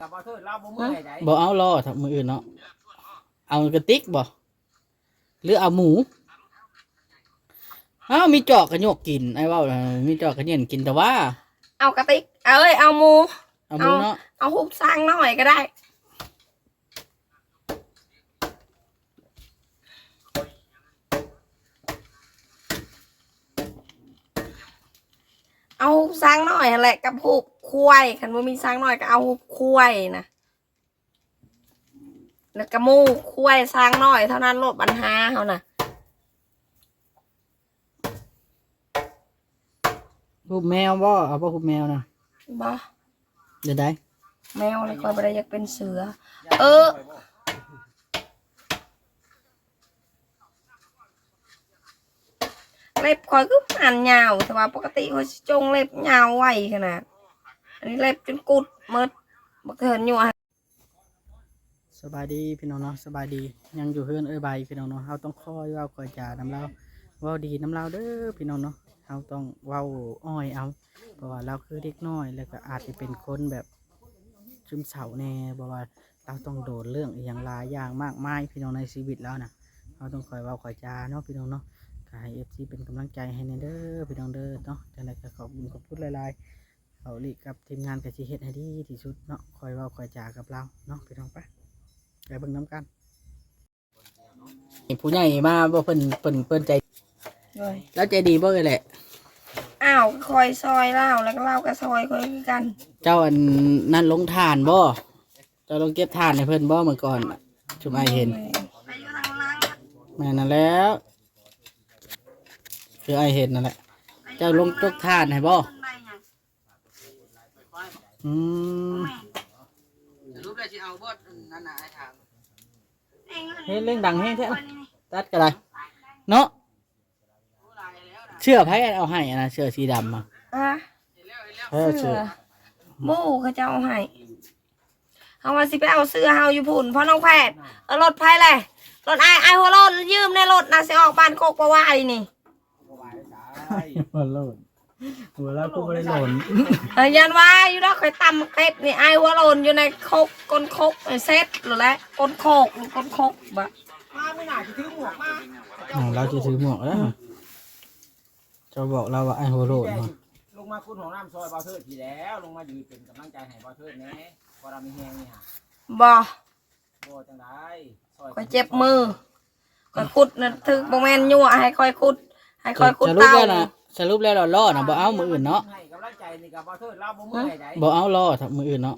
กับบ่เทิดเราบ่เมื่อยได้บ่เอาล่อทับมืออื่นเนาะเอากระติกบ่หรือเอาหมูอ้าวมีจอกกระโยกกินไอ้เว่าน่ะมีจอกกระเนียนกินแต่ว่า เอากระติกเอ้ยเอาหมูเอาหมูเนาะเอาหุบสร้างหน่อยก็ได้เอาหุบสร้างหน่อยหั่นแหละกับหุบ ควายคันว่ามีสร้างหน่อยก็เอาหุบควายนะแล้วก็หมูควายสร้างหน่อยเท่านั้นลดปัญหาเขานะรูปแมวบ่เอาบ่รูปแมวนะบ่เดี๋ยวได้แมวเลยคอยบ่ได้อยากเป็นเสือ เออเล็บคอยก็ผ่านยาวแต่ว่าปกติคอยสิจงเล็บยาวไวขนาด อันนี้เล็บจนกุดหมดบักเถินอยู่อะสบายดีพี่น้องเนาะสบายดียังอยู่เฮือนเอ้ยใบพี่น้องเนาะเฮาต้องคอยเว้าคอยจาน้ำเราเว้าดีน้ำเราเด้อพี่น้องเนาะเฮาต้องเว้าอ้อยเอาเพราะว่าเราคือเด็กน้อยแล้วก็อาจจะเป็นคนแบบซึมเศร้าแน่เพราะว่าเราต้องโดนเรื่องอย่างหลายอย่างมากมายพี่น้องในชีวิตแล้วนะเราต้องคอยเว้าคอยจาเนาะพี่น้องเนาะก็ให้เอฟซีเป็นกำลังใจให้แน่เด้อพี่น้องเด้อเนาะจังไดก็ขอบคุณขอบคุณหลายๆ เอาลีกับทีมงานกับชีเฮ็ดให้ดีที่สุดเนาะคอยเว้าคอยจากับเราเนาะพี่น้องไปไปเบิ่งน้ำกันผู้ใหญ่มาบ่เพิ่นเพิ่นเพิ่นใจเลยแล้วใจดีบ่เลยแหละ อ้าวคอยซอยเล่าแล้วก็เล่ากับซอยคอยคือกันเจ้าอันนั่นลงทานบ่เจ้าลงเก็บทานให้เพิ่นบ่เมื่อก่อนชุมไอเห็นแม่นั่นแหล้วคือไอเห็นนั่นแหละ เจ้าลงจกทานให้บ่ อืมรูปได้สิเอาบ่นั่นน่ะให้ถามเฮ้ยเล่งดังแฮงแท้ตัดก็ได้เนาะเชื่อไผเอาให้อะนะเชื่อสีดำอะอะเออเสืเชื่ออหมูเขาจะเอาให้เอามาสิไปเอาเสื้อเฮาอยู่พุ่นเพราะน้องแพทย์เอารถไผเลยรถไอ้ไอ้หัวรถยืมในรถนะสิออกบ้านโคกประวายนี่หัวโลน หัวแล้วกูไม่ได้หล่นเออยันว่าอยู่ดอกเคยตำเป็ดนี่ไอ้หัวโลนอยู่ในโคกก้นโคกไอ้เซ็ตหรือแหละก้นโคกหรือก้นโคกบะมาไม่น่าจะถือหมวกมาอ่าเราจะถือหมวกแล้วเจะบอกเราว่าไอ้หัวโลนมาลงมาคุณของน้ำซอยบ่เทิดทีแล้ว ลงมายืนเป็นกำลังใจให้บ่เทิดแหน่พอเรามีแฮงนี่ฮะบ่บ่จังได๋ซอยคอยเจ็บมือคอยขุดนะถึกบ่แม่นยั่วให้คอยขุด ให้คอยขุดสรุปเตาแล้วนะ สรุปแล้วเราล่อนะบ่เอามืออื่นเนาะให้กำลังใจนี่กับบ่เทิดเราบ่เมื่อยได้บ่เอาล่อทับมืออื่นเนาะ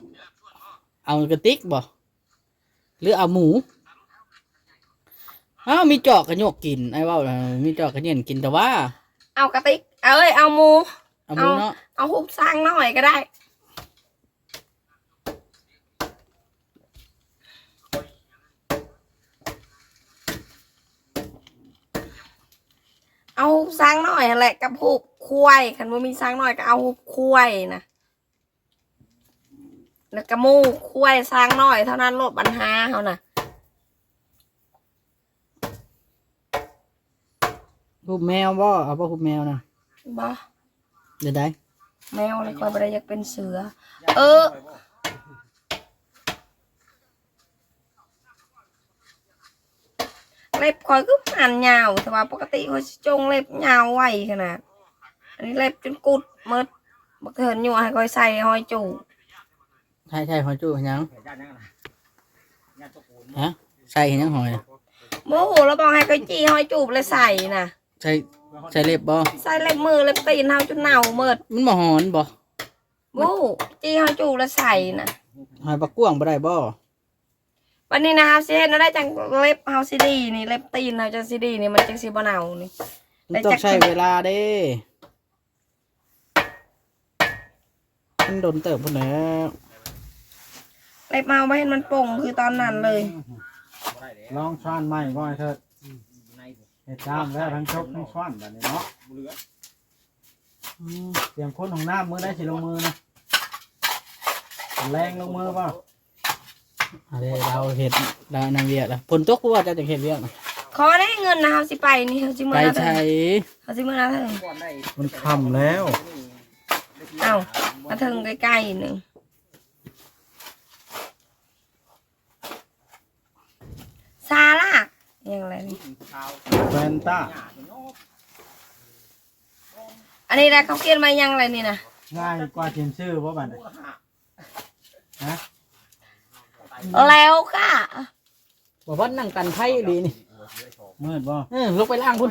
เอากระติกบ่หรือเอาหมูอ้าวมีจอกกระโยกกินไอ้เว่าน่ะมีจอกกระเนียนกินแต่ว่าเอากระติก เอ้ย เอาหมู เอาหมูเนาะ เอาหุบสร้างหน่อยก็ได้ เอาหุบสร้างหน่อยหั่นแหละกับหุบควายคันว่ามีสร้างหน่อยก็เอาหุบควายนะแล้วก็หมูควายสร้างหน่อย เท่านั้นลดปัญหาเขานะรูปแมวบ่เอาบ่รูปแมวนะบ่เดี๋ยวได้แมวเลยคอยบ่ได้อยากเป็นเสือ เออ เล็บคอยก็ผ่านยาว แต่ว่าปกติคอยสิจงเล็บยาวไวขนาด อันนี้เล็บจนกุดหมดบักเถินอยู่ให้คอยใส่หอยจูใช่ใช่หอยจุ๊หยังญาติยังนะญาติตะกูลฮะใส่หยังหอยโมโหแล้วบอกให้คอยจี้หอยจูบเลยใส่น่ะใส่ใส่เล็บบ่ใส่เล็บมือเล็บตีนเฮาจนเน่าหมดมันบ่หอนบ่โมจี้หอยจูบแล้วใส่น่ะหอยปลากวางบ่ได้บ่ วันนี้นะครับสิเห็นเราได้จังเล็บเฮาซีดีนี่เล็บตีนเฮาจังซีดีนี่มันจังสิบ่เน่านี่มันต้องใช้เวลาเด้มันโดนเติบพุ่นแหล้วเล็บเฮาไม่เห็นมันโป่งคือตอนนั้นเลยบ่ได้แล้วลองช้อนใหม่บ่อยเถิดในผมเห็ดตามแล้วทั้งชกทั้งช้อนแบบนี้เนาะบ่เหลือเตรียมคนของน้ำมือได้สิลงมือนะแรงลงมือเปล่า อะไรเราเห็ดเรานางเวียดละผลตกกูว่าจะจะเห็ดเวียดนะขอได้เงินนะเขาสิไปนี่เขาสิเมื่ไปอนะเถิใช่เขาสิเมื่อนะเถิงมันทำแล้ว เอามาเถิงใกล้ๆหนึ่งซาล่าอย่างไรนี่แฟนตาอันนี้นะเขาเขียนมายังอะไรนี่นะง่ายกว่าเขียนชื่อว่าบัตรฮะ แล้วค่ะบอกว่านั่งกันไพ่ดีนี่มืดบ่เออลงไปล่างคุณ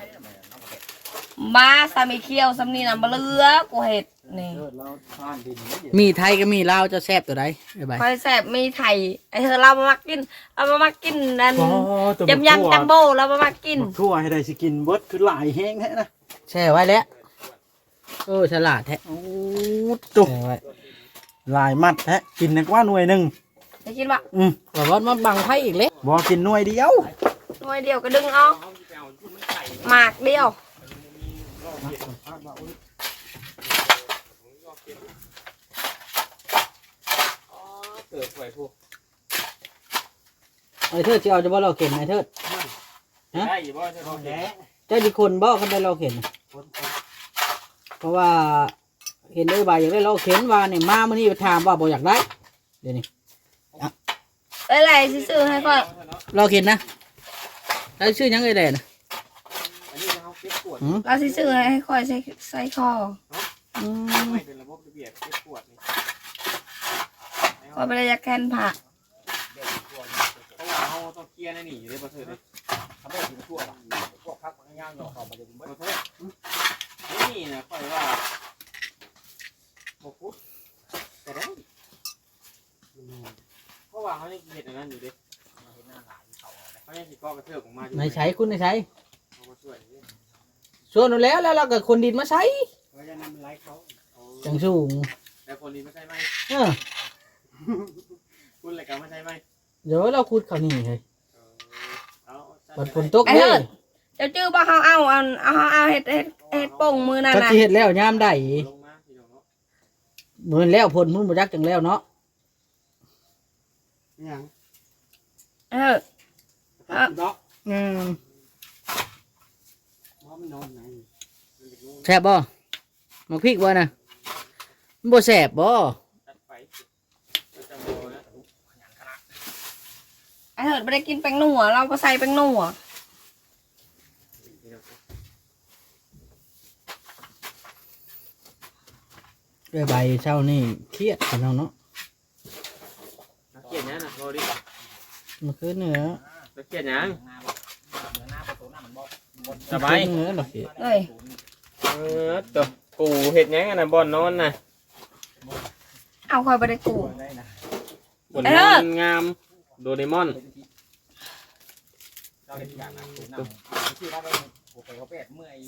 มาสามีเคียวสำนีน่ะมาเลือกูเห็ดนี่เลิศแล้วทานดินนี่มีไทยก็มีลาวจะแซ่บตัวใดไอ้ใบคอยแสบมีไข่ไอเธอเรามามากินเรามามากินนั่นอ๋อตัวยำยำจัมโบ้เรามามากินบักทั่วให้ได้สิกินเบิดคือหลายแห้งแท้นะแช่ไว้แล้วเออฉลาดแท้โอ้ตุกแช่ไว้หลายมัดแท้กินนึกว่าหน่วยหนึ่ง จะกินว่าอืมบอกว่ามาบังไพ่อีกเล็กบ่กินหน่วยเดียวหน่วยเดียวก็ดึงเอาหมากเดียวเกิดป่วยผู้ไอ้เทิดจะเอาจะบ่เราเข็นไอ้เทิดได้อยู่บ่เจ้าของแท้เจ้าจีคนบ่เขาได้เราเข็นน่ะเพราะว่าเห็นได้ใบอยากได้เราเข็นว่าเนี่ยมามื่อนี้ไปถามว่าบ่อยากได้ เดี๋ยวนี้ เอ้ยไรซื้อๆให้ค่อยเราเข็นนะแล้วชื่อหยังไงแดนะอันนี้เขาเก็บปวดหืมเราซื้อๆให้ค่อยใส่ใส่คออืมไม่เป็นระบบระเบียบเก็บปวดนี่คอยไปเลยจะแคนผักเพราะว่าเขาต้องเคลียร์ในนี่เลยบ่เถิดเลยเขาไม่ถึงทั่วหรอกพวกพักมันย่างหยอกเขาไปจะถึงบ่เถิดนี่นะค่อยว่าบ่พุดแต่ได้ เพราะว่าเขายังเห็นอันนั้นอยู่ดิเขายังสิก่อกระเทือกออกมาอยู่ไหนใช้คุณไหนใช้เขาก็ช่วยอยู่ส่วนนู้นแล้วแล้วเราก็คนดินมาใช้เพราะฉะนั้นมันไล่เขาเอาจังสูงแต่คนนี้ไม่ใช่ไหมเออคุณอะไรกันไม่ใช่ไหมเดี๋ยวเราขุดเขานี่เฮ้ยเอาบัดฝนตกเลยเจ้าจื้อบ่เขาเอาเอาเอาเอาเห็ดเห็ดเห็ดป่งมือนั่นก็น่ะสิเฮ็ดแล้วยามได้ลงมาพี่น้องเนาะเหมือนแล้วผลมันบ่จักจังแล้วเนาะ ยังเออดอกอืมว่ามันนอนไหนแซ่บบ่มักพริกบ่น่ะมันบ่แซ่บบ่ตัดไปจะจำโบนะไอเถิดไม่ได้กินแป้งนัวเราก็ใส่แป้งนัวด้วยใบเช้านี่เครียดพี่น้องเนาะ นักเกียรตินะนะโรดิ เมื่อคืนเนื้อนักเกียรติยังสบายเนื้อเราเครียดเอ้ยเออตัวกูเห็ดยังไงนะบอนนอนนะเอาคอยไปได้กูบอนนอนงามโดเรมอน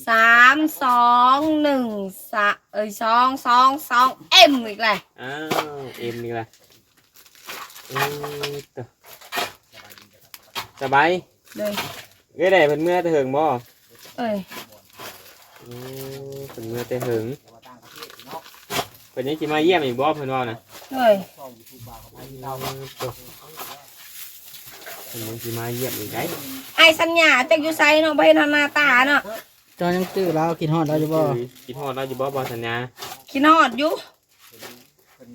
สามสองหนึ่งสะเอ้ยสองสองสองเอ็มอีกเลยอ้าวเอ็มนี่แหละเออตัว สบายเลยเอ้ยได้เป็นเมื่อแต่เหิงบ่เอ้ยเออเป็นเมื่อแต่เหิงเป็นยังสิมาเยี่ยมอีกบ่เพิ่นว่านะเอ้ยเป็นยังสิมาเยี่ยมอีกได้ไอสัญญาจากอยู่ไซเนาะไปเห็นหน้าตาเนาะจอยังตื้อเรากินฮอดเราจะบ่คิดฮอดเราอยู่บ่บ่สัญญาขี้นอดอยู่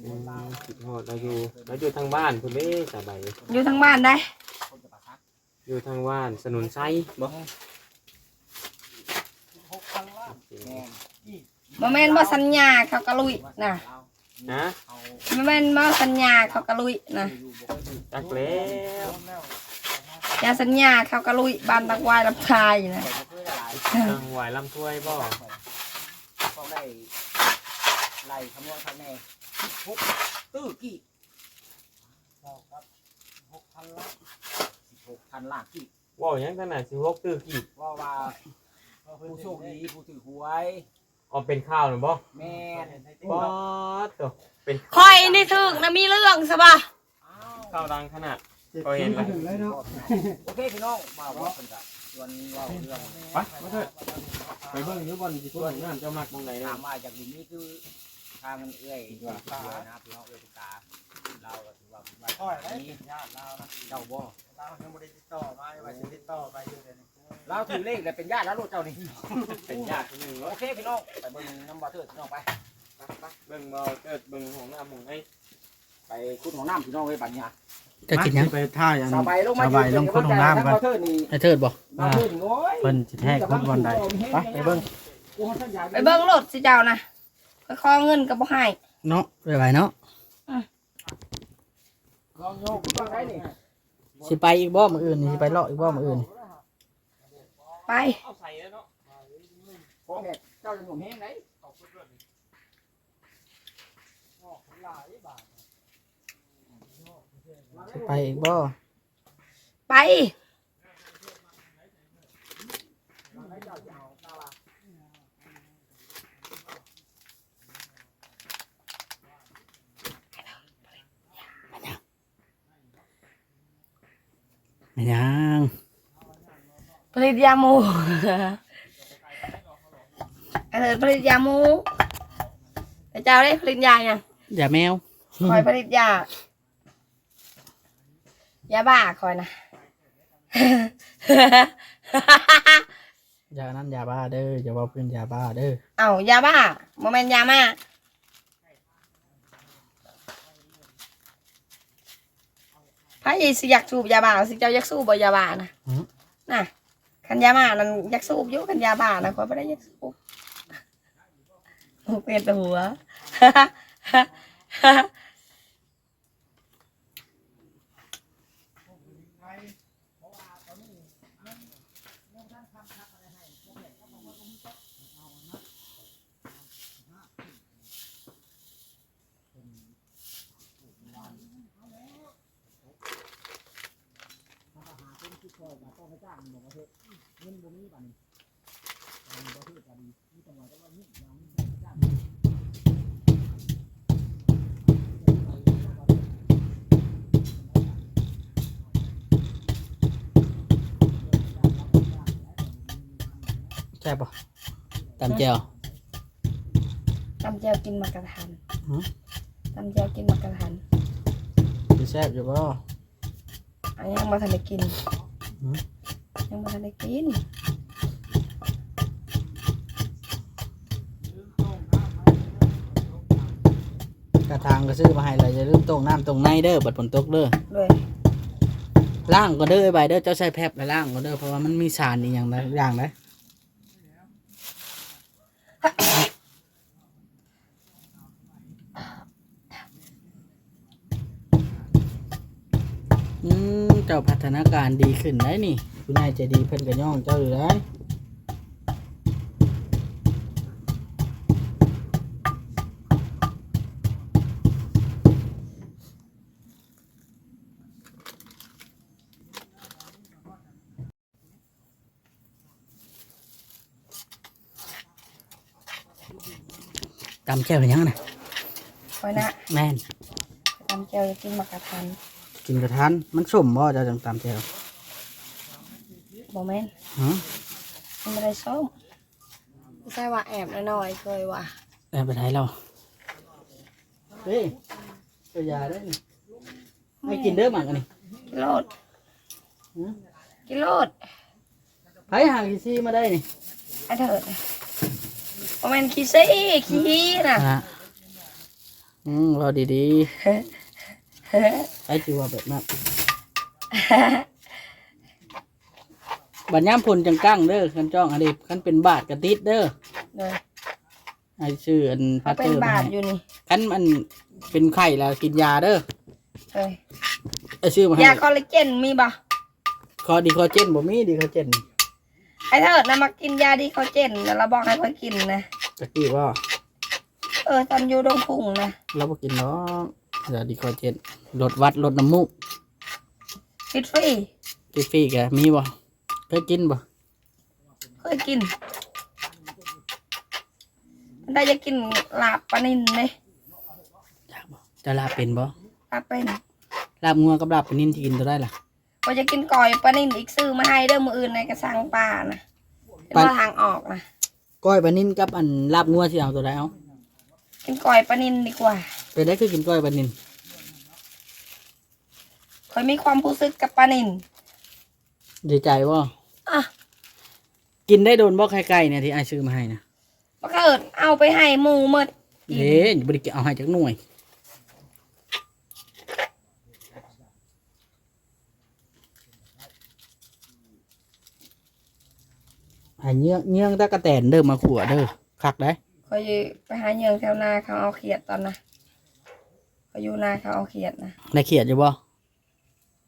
อืมคิดฮอดเราอยู่เราอยู่ทางบ้านพุ่นเด้สบายอยู่ทางบ้านได้ อยู่ทางบ้านสนุนไซบ่บ่แม่นบ่สัญญาเขากะลุยนะนะบ่แม่นบ่สัญญาเขากะลุยนะจักแล้วอย่าสัญญาเขากะลุยบ้านตะวายลำทายนะทางหวายลำถ้วยบ่ก็ได้ไล่คำนวณคะแนนหกตื้อกี่หกพันล้านสิบ หกพันล้านกี่เว้าหยังขนาดสิฮกตื้อกี่ว่าว่าผู้โชคดีผู้ถือหวยออมเป็นข้าวหรือบ่แม่นบ่ตัวเป็นคอยนี่ถึกนะมีเรื่องซะบ่ะอ้าวข้าวดังขนาดก็เห็นเลยเนาะโอเคพี่น้องมาว่ากันจ้ะส่วนว่าเรื่องไปมาเถอะไปเบิ่งอยู่บ่อนสิพุ่นงานเจ้ามักมองไหนถานะมว่าจากดินนี้คือ ทางเอื้อยเอื้อยนะพี่น้องเอื้อยตุกาเราก็ถือว่าว่าค่อยได้นี้ญาติเรานะเจ้าบ่เรายังบ่ได้ติดต่อมาว่าสิติดต่อไปอยู่เดี๋ยวนี้เราถือเลขเลยเป็นญาติแล้วลูกเจ้านี่เป็นญาติคนหนึงโอเนาะเคพี่น้องไปเบิ่งน้ำบาเทิดพี่น้องไปเบิ่งบ่เกิดเบิ่งของน้ำของไอ้ไปคุดของน้ำพี่น้องไว้บัดเนี้ยเจะกินยังไปท่ายอันสบายลงมาสบายลงคนของน้ำกันเทิดนี่ไอ้เทิดบ่มาเทิดนี่โอ้ยเพิ่นสิแทกคนวันใดไปไปเบิ่งไปเบิ่งรถสิเจ้านะ ไปขอเงินก็บ่ให้เนาะไปไปเนาะลองโยกขึ้นมาได้นี่สิไปอีกบ่มื้ออื่นนี่สิไปเลาะอีกบ่มื้ออื่น ไปเอาใส่แล้วเนาะของแหกเจ้าจะหนุ่มแห้งไหนสิไปอีกบ่ไป แม่ยังผลิตยาหมูไอ้เถิดผลิตยาหมูไอ้เจ้าได้ผลิตยายังอย่าแมวคอยผลิตยายาบ้าคอยนะอย่านั้นอย่าบ้าเด้ออย่าว่าเพิ่นอย่าบ้าเด้อเอายาบ้าโมเมนยามา พระเยซูอยากสูบยาบ้าสิเจ้าอยากสูบบ่ยาบ้านะน่ะคันยามานั่นอยากสูบอยู่คันยาบ้านะคอยไม่ได้อยากสูบโอ้เป็นหัว ใช่ปะตามแจ่วตำเจียวกินมากระทันหือตำเจียวกินมากระทันสิแซ่บอยู่บ่อันยังมาทันได้กิน หือ ยังมาทันได้กินกระทางก็ซื้อมาให้เลยอย่าลืมตรงน้ำตรงในเด้อบัดฝนตกเด้อด้วยล่างก็เด้อไอ้ใบเด้อเจ้าใช้แพบไปล่างก็เด้อเพราะว่ามันมีสารอีกอย่างใดอย่างไดอืม เจ้าพัฒนาการดีขึ้นได้นี่คุณนายใจดีเพิ่นก็ย่องเจ้าอยู่ได้ตำแจ่วเป็นยังไงคอยนะแม่นตำเจียวจะกินมากระทัน กินกระทันมันสมบ่เจ้าจังตำแจ่วโมเมนฮะมันไม่ได้ส้มไม่ใช่ว่าแอบน้อยๆเคยว่าแอบไปไหนเราเฮ้ยตัวยาได้นี่ไม่กินเด้อหมักอันนี้กิโลดหือกิโลดไผหางกี่ซี่มาได้นี่ไอ้เถิดโมเมนขี้ซี่ขี้น่ะฮะอืมเราดีๆ ไอ้จิว่าแบบนั้นบัดย่ามพลจังกั้งเด้อคันจ้องอันนี้คันเป็นบาทกระติดเด้อเลยไอ้ชื่ออันพัเขาตเตเป็อนร์บามาทให้อยู่นี่ คันมันเป็นไข่แล้วกินยาเด้อเลยไอ้ชื่อมาให้ยาคอลลาเจนมีบ่คอดีคอเจนบ่มีดีคอเจนไอ้เถิดนะมากินยาดีคอลลาเจนแล้วเราบอกให้เพื่อกินนะ ตะกี้ว่าเออตอนอยู่ดงพุ่งนะเราบ่กินเนาะ เดี๋ยวดีคอเจนลดวัดลดน้ำมูกฟิตฟรีกิฟฟี่แกมีบ่เคยกินบ่เคยกินได้จะกินลาบปลานินไหมอยากบ่จะลาบเป็นบ่ลาบเป็นลาบงัวกับลาบปลานิ่นที่กินตัวได้ล่ะก็จะกินก่อยปลานินอีกซื้อมาให้เด้อมืออื่นในกระสังป่านะเป็นว่าทางออกนะก้อยปลานิ่นกับอันลาบงัวสิเอาตัวใดเอากินก่อยปลานินดีกว่า เป็นได้คือกินก้อยปลานินเคยมีความรู้สึกกับปลานินดีใจว่าอะกินได้โดนบอกไก่เนี่ยที่ไอายซื้อมาให้นะมาเกิดเอาไปให้หมูหมดเฮ้ยบริกเอาให้จากหน่วย หาเงี้ยงเงี้ยงตะกะแตนเด้อมาขัวเด้อคักได้เคยไปหาเหยื่อแถวหน้าเขาเอาเขียดตอนน่ะ เขาอยู่นาเขาเอาเขียดนะได้เขียดอยู่บ่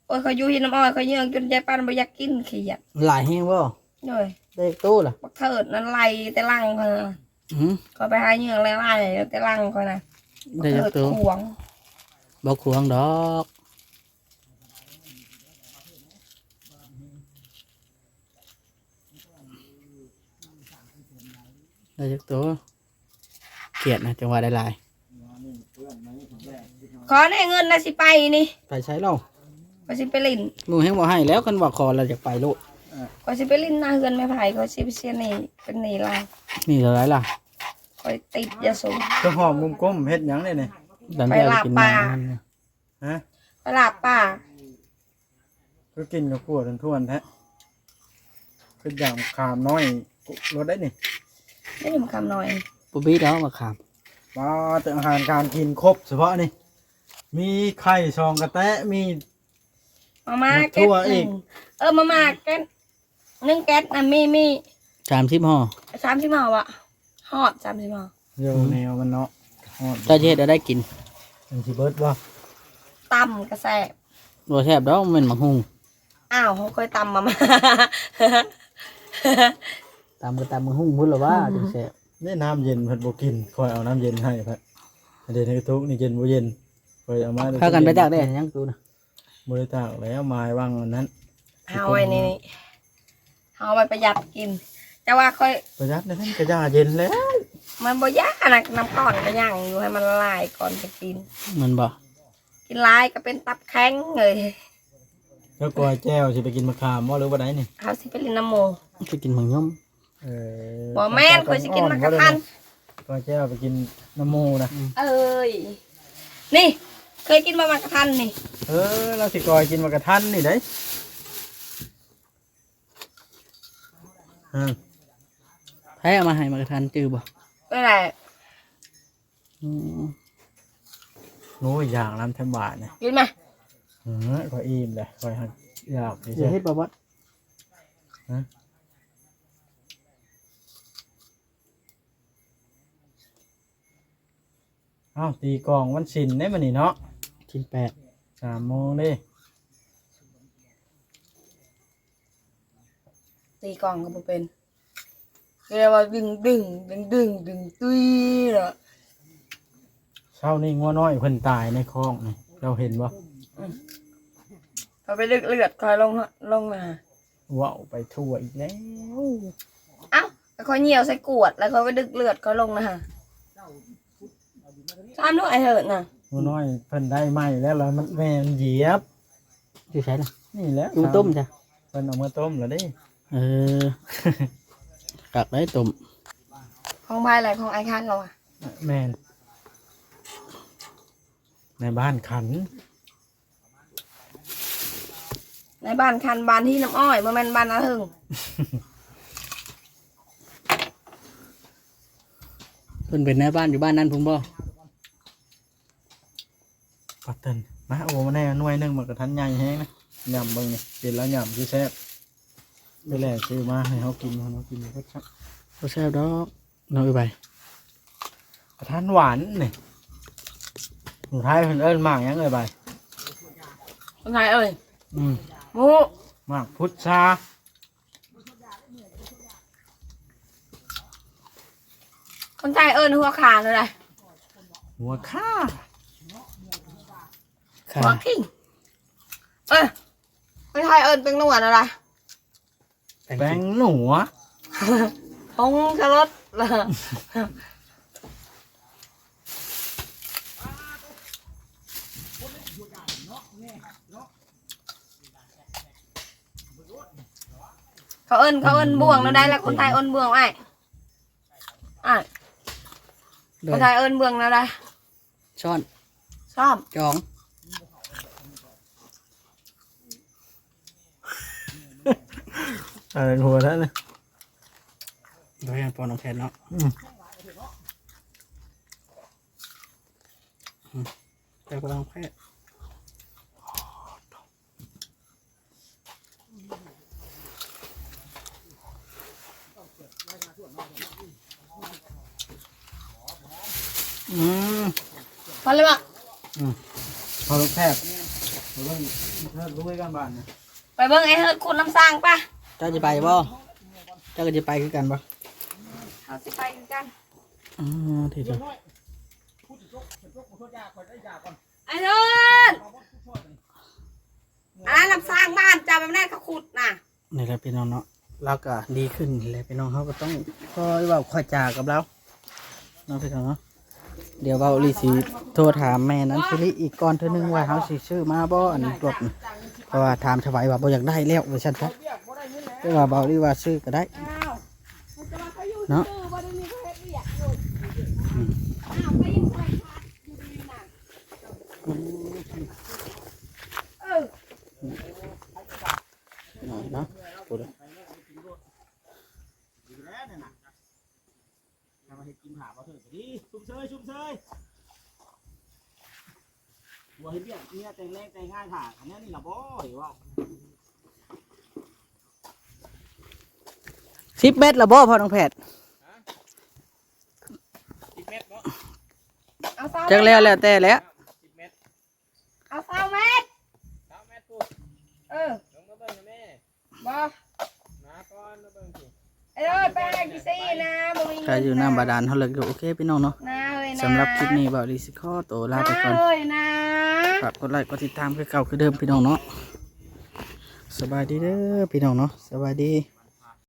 โอ้ยเขาอยู่หินน้ำอ้อยเขาเหยื่อจนยายปันบ่อยากกินเขียดหลายแฮงบ่เลยได้โตู้ล่ะบักเถิดนั่นไล่แต่ลังเขานะอือเขาไปหาเหยื่อไล่ไล่แต่ลังเขานะบัได้กจักเถิดโตู้ขวงบ่ควงดอกได้จักโตู้เขียดนะจังหวะได้หลาย ขอได้เงินนะสิไปนี่ไปใช้เราก็สิไปลินหมูแห้งบ่ให้แล้วกันว่าขอเราจะไปโลดก็สิไปลินหน้าเฮือนไม่ไผ่ก็สิไปเสียหนี่เป็นหนี่ลายนี่เท่าไหรล่ะก็ติดยาสูบก็หอมมุมก้มเฮ็ดหยังได้นี่ดันไปเอากินไปลาบปลาน้ำฮะตลาดป่าก็กินกับพวกทันทวนแท้คืออย่างขามน้อยรถได้นี่ได้ยินคำหน่อยปุ๊บบี้แล้วมาขาม มาแต่อาหารการกินครบเฉพาะนี่ มีไข่ซองกระแตะมี มาม่ามาแก๊สทั่วหอีนึ่ก งเออมาม่าแก๊สหนึ่งแก๊สนะมีมีสามสิบห่อสามสิบห่อวะฮอดสามสิบห่อโยแนวมันเนาะฮอดเจ้าเฮ็ดเอาได้กินมันสิเบิดบ่ตำกระแสบรัวแซ่บดอกมันเป็นหมักหุงอ้าวเขาเคยตำมาม่าตามก็ตามหมักหุงพุ่นหรอว่าจังแซ่บ นี่น้ำเย็นเพิ่นบ่กินคอยเอาน้ำเย็นให้เพิ่นเดี๋ยวนี้ทุกนี่เย็นบ่เย็นคอยเอามาพากันไปตากแดดยังตูนะบ่ได้ตากแล้วไม้วางอันนั้นเอาไว้นี่นี่เอาไว้ประหยัดกิน แต่ว่าค่อยประหยัดในนั้นก็ย่าเย็นแล้ว มันบ่ยากนะน้ำก่อนก็ย่างอยู่ให้มันละลายก่อนจะกิน มันบ่กินหลายก็เป็นตับแข็งเลยแล้วกอยแจ้วสิไปกินมะขามบ่หรือว่าไดนี่เอาสิไปลินน้ำโมไปกินหมักย่อม เออบ่แม่นเคยสิกินมะกะทันกอยแจ้วไปกินน้ำมูนะเอ้ยนี่ เคยกินมามากระทันนี่ เออเราสิกอยกินมากระทันนี่ได้ฮะให้เอามาให้มากระทันจือบ่ไม่ไรอืมโอ้ยอยากน้ำแทบบาทเนี่ยกินไหมเออขอยอิ่มเลยขอยหักอยากดิอย่าใช่เฮ็ดบ่วัดเอ้าตีกลองวันศิลได้มานี่เนาะชิ้นแปดสามโมงเด้ตีกล่องก็บ่เป็นเรียกว่าดึงดึงดึงดึงดึงตุ้ยเหรอเช้านี่งัวน้อยเพิ่นตายในคลองนี่เราเห็นบ่เขาไปลึกเลือดคอยลงลงมาว้าวไปทั่วอีกแล้วเอ้าแล้วคอยเหนียวใส่กวดแล้วคอยไปดึกเลือดคอยลงนะฮะ ตามด้วยไอ้เถิดน่ะงัวน้อยเพิ่นได้ไหมแล้วแล้วมันแม่มันเหยียบอยู่ใช้ล่ะนี่แหล้วอยู่ต้มจ้ะเพิ่นเอามาต้มแล้วเด้เออ กักได้ต้มของพายอะไรของไอ้ข้างเราอะแม่นในบ้านขันในบ้านคันบ้านที่น้ำอ้อยมันเป็นบ้านนาถึงเพิ่นเป็นแม่บ้านอยู่บ้านนั้นพุ่นบ่ ปัตเตินมาโอ้มาแน่หน่วยหนึงมันกระทันใหญ่แฮงนะยำเบิ่งนี่กินแล้วยำคือแซ่บไปแลกซื้อมาให้เขากินให้เขากินก็ชักบ่แซ่บดอกน้องอีใบกระทันหวานนี่สุดท้ายเพิ่นเอิ้นหมากหยังเอ่ยใบคนไทยเอ้ยอืมหมูหมากพุทธาคนไทยเอิญหัวขาเลยนะหัวข้า ค่ะหัวกิ้งเอ้ยคนไทยเอิญเป็นนวดอะไรแบงหนัวพงชรสล่ะเขาเอิญเขาเอิญบ่วงแล้วได้แล้วคนไทยเอิญบ่วงไอ้อะโดคนยไทยเอิญบ่วงแล้วได้ช้อน ชอบ จอง อะไรหัวท่านเลยโดยให้ปอน้องแพนเนาะอืมแต่ปอน้องแพนอืมพอเลยบ่พอลูกแทบเราต้องเลิกรู้ไว้กันบ้านนะไปเบิ่งไอ้เฮิร์ดคุณน้ำสร้างป่ะเจ้าจะไปบ่เจ้าก็จะไปคือกันบ่เอาสิไปกันอืมทีเดียวไอ้เฮิร์ดอันนั้นน้ำสร้างบ้านจ้าแบบนั้นเขาขุดน่ะนี่แหละพี่น้องเนาะเราก็ดีขึ้นเลยพี่น้องเขาก็ต้องคอยเว่าคอยจากับเราเนาะพี่น้องเนาะเดี๋ยวเบาลีสีโทรถามแม่นั้นสิริอีกก่อนเท่านึงว่าเขาสิซื้อมาบ่อันรถนี่เพราะว่าถามถวายว่าบ่อยากได้แล้วว่าซั่นซะแต่ว่าเบาลีว่าซื้อก็ได้อ้าวมันจะมาเขาอยู่เนาะชื่อบ่ได้มีเขาเฮ็ดเวียกอยู่อ้าวไปยังไงคะอยู่ดีน่ะเออหน่อยเนาะพูดเลยดีแล้วเนี่ยนะทำมาให้กินผ่าบ่ เถิดดีชุ่มเชยชุ่มเชยบัวเฮ็ดเบี้ยเนี่ยแต่งแรงแต่งง่ายผ่าอันนี้นี่ล่ะบ่เห็นว่า สิบเมตรละบ่พ่อน้องแพทย์สิบเมตรเนาะเอาเสาจักแล้วแล้วแต่แล้วสิบเมตรเอาเสาเมตรสามเมตรกูเออลงมาเบิ่งนะแม่บ่นาก่อนมาเบิ่งสิไอ้เอิ้นไปอะไรกี่ซี่นะบ่มีเงิก็อยู่น้ำบาดาลเขาเลิกอยู่โอเคพี่น้องเนาะนาเลยนะสำหรับคลิปนี้เบาลีสิขอตัวลาไปก่อนนาเลยนะฝากกดไลค์กดติดตามคือเก่าคือเดิมพี่น้องเนาะสบายดีเด้อพี่น้องเนาะสบายดีส